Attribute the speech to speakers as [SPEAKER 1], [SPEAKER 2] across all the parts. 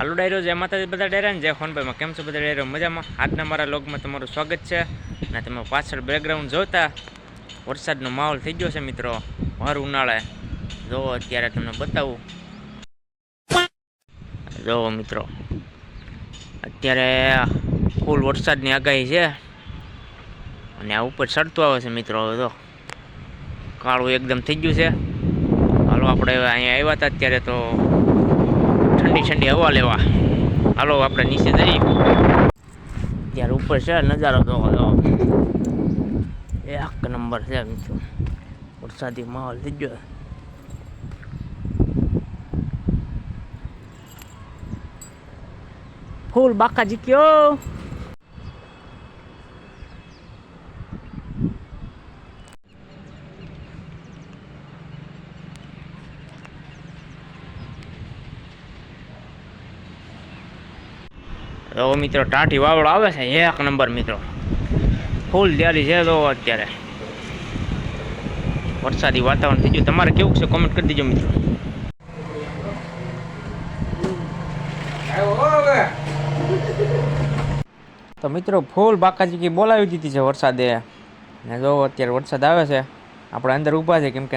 [SPEAKER 1] આલુ ડાયરો જે માતાજી બધા ડાયરા ને જે ફોનભાઈમાં કેમ છો બધા ડેરો મજામાં? આજના મારા લોગમાં તમારું સ્વાગત છે. અને તમે પાછળ બેકગ્રાઉન્ડ જોતા, વરસાદનો માહોલ થઈ ગયો છે મિત્રો. ભર ઉનાળે. જો અત્યારે તમને બતાવું. જો મિત્રો, અત્યારે ફૂલ વરસાદની આગાહી છે. અને આ ઉપર ચડતું આવે છે મિત્રો, હવે તો કાળું એકદમ થઈ ગયું છે. હાલો, આપણે અહીંયા આવ્યા હતા અત્યારે તો ઠંડી ઠંડી હવા લેવા. હાલો, આપણે નીચે જઈએ. ત્યારે ઉપર છે, નજારો તો એક નંબર છે વરસાદી માહોલ થઈ ગયો. ફૂલ બાકાજી કયો. તો મિત્રો ટાઢી વાવડ આવે છે, એક નંબર મિત્રો. ફૂલ તૈયારી છે તો અત્યારે. વરસાદી વાતાવરણ થઈ ગયું. તમારે કેવું છે? કોમેન્ટ કરી દેજો મિત્રો. તો મિત્રો ફૂલ બાકાજી બોલાવી દીધી છે વરસાદે. ને જો અત્યારે વરસાદ આવે છે, આપણે અંદર ઊભા છે, કેમ કે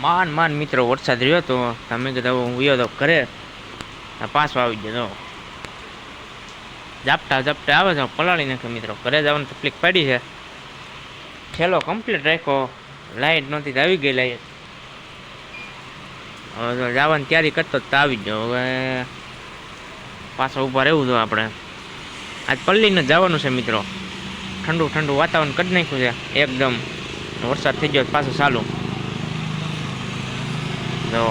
[SPEAKER 1] માન માન મિત્રો વરસાદ રહ્યો તો તમે કીધું હું ગયો તો ઘરે પાછો આવી ગયો ઝાપટા ઝાપટા આવે છે. પલાળી નાખે મિત્રો, ઘરે જવાની તકલીફ પડી છે. છેલ્લો કમ્પ્લીટ રાખ્યો. લાઇટ નહોતી આવી ગઈ લાઈટ હવે જવાની તૈયારી કરતો તો આવી જ હવે પાછા ઊભા રહેવું જો આપણે. આજ પલ્લીને જવાનું છે મિત્રો. ઠંડુ ઠંડુ વાતાવરણ કરી નાખ્યું છે. એકદમ વરસાદ થઈ ગયો પાછું ચાલુ. તો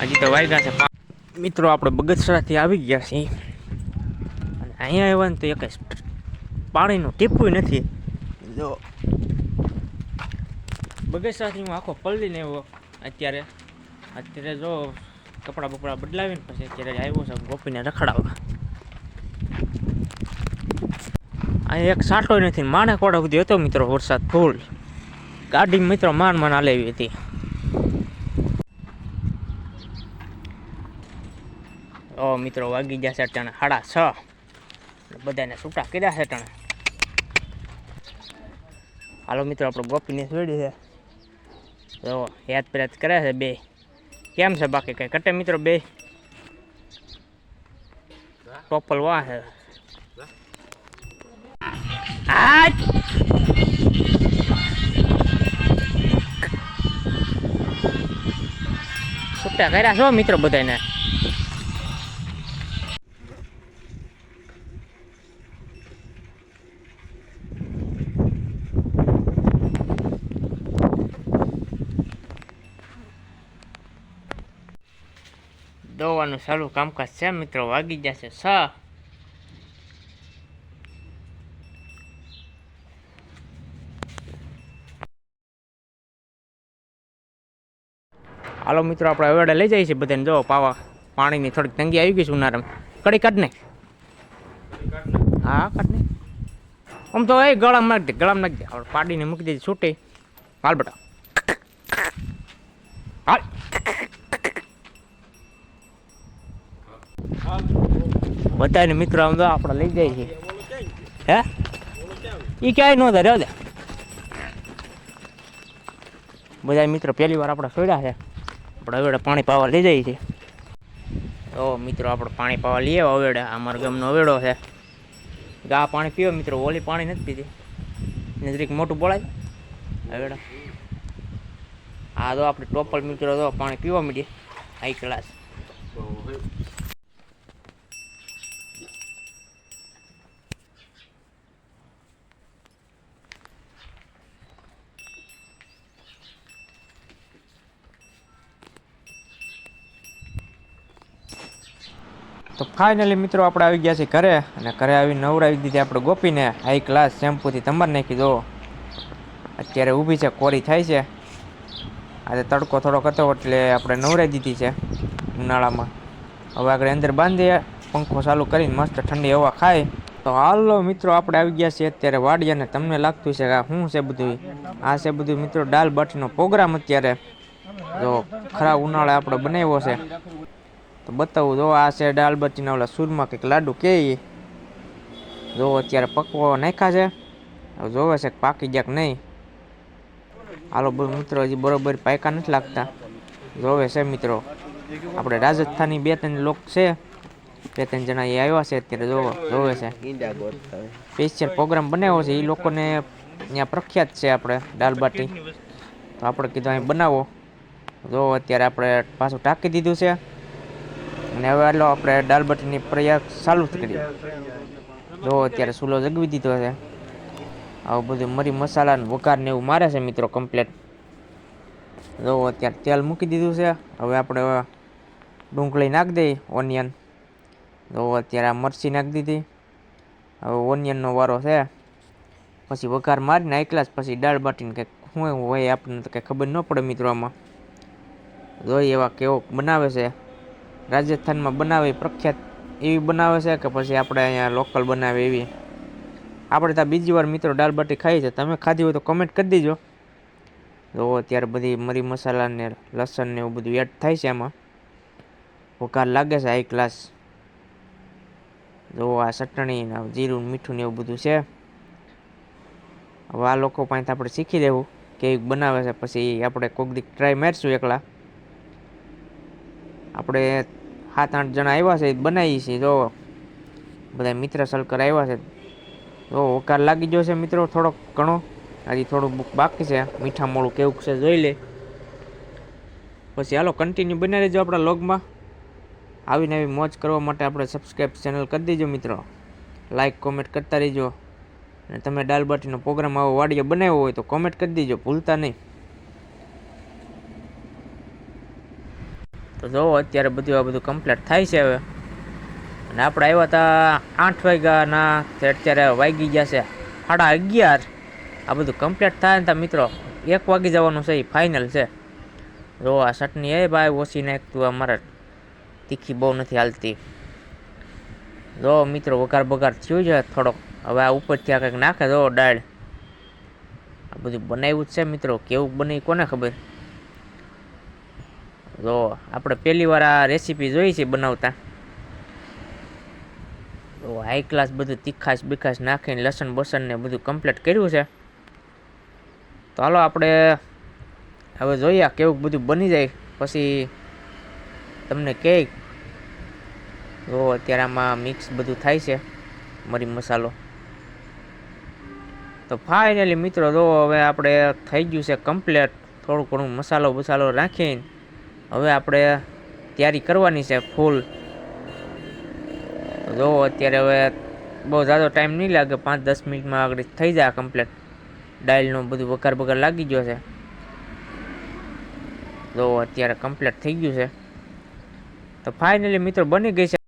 [SPEAKER 1] હજી તો વાગ્યા છે. મિત્રો, આપણે બગસરાથી આવી ગયા છીએ. અહીંયા આવ્યા ને તો એક પાણીનું ટીપું નથી. જો. બગીચાથી હું આખો પલ્લીને આવ્યો અત્યારે અત્યારે જો કપડાં બપડા બદલાવીને પછી અત્યારે આવ્યો છે ગોપીને રખડાવવા. અહીં એક સાટો નથી માણે કોડા સુધી હતો મિત્રો વરસાદ ફૂલ. ગાડી મિત્રો માન માન હાલેવી હતી. ઓ મિત્રો વાગી ગયા છે અટાણે સાડા છ. બધાને છૂટા કર્યા છે અટાણે હાલો મિત્રો આપણે ગોપીને છોડી છે જો યાદ પ્રયાદ કરે છે બે કેમ છે બાકી કઈ કટે મિત્રો બે ટોપલ વાહ છે આજ છૂટા કર્યા છો મિત્રો બધાને દોવાનું સારું કામકાજ છે, મિત્રો. વાગી જશે છ હાલો, મિત્રો, આપણે અવેડા લઈ જઈએ છીએ બધાને. જો, પાવા પાણીની થોડીક તંગી આવી ગઈ છે ઉનાળામાં. કડી કાઢને હા કાઢને આમ તો એ ગળામાં નાખ દે, ગળામાં નાખ દે. આપણે પાડીને મૂકી દે, છૂટી. હાલ બેટા હાલ બધાને મિત્રો આમ તો આપણે લઈ જાય છે. હે? એ ક્યાંય ન રહેવા દે બધા મિત્રો પહેલી વાર આપણે છોડ્યા છે. આપણે હવે પાણી પાવા લઈ જઈએ છીએ. તો મિત્રો, આપણે પાણી પાવા લઈએ અવેડે. અમારા ગામનો અવેડો છે. ગા પાણી પીવો મિત્રો. ઓલી પાણી નથી પીધી નજરીક મોટું બોલાય. અવેડા. હા તો આપણે ટોપલ મિત્રો તો પાણી પીવા મીડીએ હાઈ ક્લાસ તો ફાઇનલી મિત્રો આપણે આવી ગયા છીએ ઘરે અને ઘરે આવી નવરાવી દીધી આપણે ગોપીને. હાઈ ક્લાસ શેમ્પૂથી તમારે નાખી દો. અત્યારે ઊભી છે, કોરી થાય છે. આજે તડકો થોડોક હતો એટલે આપણે નવરાવી દીધી છે ઉનાળામાં. હવે આગળ અંદર બાંધીએ, પંખો ચાલુ કરીને મસ્ત ઠંડી હવા ખાય. તો હાલો મિત્રો, આપણે આવી ગયા છીએ અત્યારે વાડી અને તમને લાગતું છે કે આ શું છે બધું આ છે બધું મિત્રો દાલ બાટીનો પ્રોગ્રામ અત્યારે. જો ખરા ઉનાળે આપણે બનાવ્યો છે. તો બતાવું, જો આ છે દાલ બાટીના ઓલા સૂરમાં કંઈક લાડુ કે. જો અત્યારે પકવો નાખ્યા છે. હવે જોવે છે પાકી ગયા કે નહીં. હાલો મિત્રો, હજી બરોબર પાયકા નથી લાગતા. જોવે છે મિત્રો. આપણે રાજસ્થાની બે ત્રણ લોક છે. બે ત્રણ જણા એ આવ્યા છે અત્યારે, જોવો, જોવે છે. સ્પેશિયલ પ્રોગ્રામ બનાવ્યો છે. એ લોકોને ત્યાં પ્રખ્યાત છે આપણે દાલ બાટી તો આપણે કીધું અહીં બનાવો. જો અત્યારે આપણે પાછું ટાંકી દીધું છે. અને હવે એટલો આપણે દાળ બાટીની પ્રયાસ ચાલુ જ કરીએ. જો અત્યારે સુલો જગવી દીધો છે. આવું બધું મરી મસાલા ને વઘાર ને એવું મારે છે મિત્રો કમ્પ્લેટ જો અત્યારે તેલ મૂકી દીધું છે. હવે આપણે ડુંગળી નાખી દઈએ ઓનિયન જો અત્યારે આ મરચી નાખી દીધી. હવે ઓનિયનનો વારો છે. પછી વઘાર મારીને એકલા જ પછી દાળ બાટીને કંઈક શું હોય આપણને તો કંઈ ખબર ન પડે મિત્રો આમાં. જોઈએ એવા કેવો બનાવે છે. રાજસ્થાનમાં બનાવે, પ્રખ્યાત એવી બનાવે છે કે પછી આપણે અહીંયા લોકલ બનાવે એવી. આપણે ત્યાં બીજી વાર મિત્રો દાળ બાટી ખાઈ છે તમે ખાધી હોય તો કમેન્ટ કરી દેજો. જો અત્યારે બધી મરી મસાલા ને લસણ ને એવું બધું એડ થાય છે એમાં વઘાર લાગે છે હાઈ ક્લાસ જો આ ચટણી ને જીરું મીઠું ને એવું બધું છે. હવે આ લોકો પાસેથી આપણે શીખી લેવું કેવી બનાવે છે. પછી આપણે કોઈક દીક ટ્રાય મારશું એકલા. આપણે સાત આઠ જણા આવ્યા છે બનાવીએ છીએ જો. બધા મિત્ર સર્કલ આવ્યા છે. જો ઓકાર લાગી ગયો છે મિત્રો થોડોક ઘણો. હજી થોડું બુક બાકી છે. મીઠા મોળું કેવું છે જોઈ લે. પછી હાલો કન્ટિન્યુ બનાવી લેજો આપણા લોગમાં. આવીને આવી મોજ કરવા માટે આપણે સબસ્ક્રાઈબ ચેનલ કરી દેજો મિત્રો. લાઈક કોમેન્ટ કરતા રહેજો. અને તમે દાલબાટીનો પ્રોગ્રામ આવો વાડીયો બનાવ્યો હોય તો કોમેન્ટ કરી દેજો. ભૂલતા નહીં. તો જો, અત્યારે બધું આ બધું કમ્પ્લીટ થાય છે હવે. અને આપણે આવ્યા હતા આઠ વાગ્યાના અત્યારે વાગી ગયા છે સાડા અગિયાર. આ બધું કમ્પ્લીટ થાય ને ત્યાં મિત્રો, એક વાગી જવાનું છે એ ફાઇનલ છે. જો, આ ચટણી એ ભાઈ ઓછી નાખતું, અમારે તીખી બહુ નથી હાલતી. જો, મિત્રો, વઘાર બગાર થયું છે થોડોક. હવે આ ઉપરથી આ કંઈક નાખે, જો, દાળ. આ બધું બનાવ્યું જ છે મિત્રો, કેવું બને કોને ખબર? જો, આપણે પહેલી વાર આ રેસીપી જોઈ છે બનાવતા. તો હાઈ ક્લાસ બધું તીખાશ બીખાશ નાખીને લસણ બસણને બધું કમ્પ્લીટ કર્યું છે. તો હાલો આપણે હવે જોઈએ કેવું બધું બની જાય. પછી તમને કહે, જો, અત્યારે આમાં મિક્સ બધું થાય છે, મરી મસાલો. તો ફાઇનલી મિત્રો, જો, હવે આપણે થઈ ગયું છે કમ્પ્લેટ થોડું ઘણું મસાલો બસાલો રાખીને હવે આપણે તૈયારી કરવાની છે ફૂલ તો જો, અત્યારે હવે બહુ ઝાઝો ટાઈમ નહીં લાગે પાંચ દસ મિનિટમાં આગળ થઈ જાય કમ્પ્લેટ ડાયલનું બધું વઘાર બગાર લાગી ગયો છે. જો, અત્યારે કમ્પ્લીટ થઈ ગયું છે. તો ફાઇનલી મિત્રો બની ગઈ છે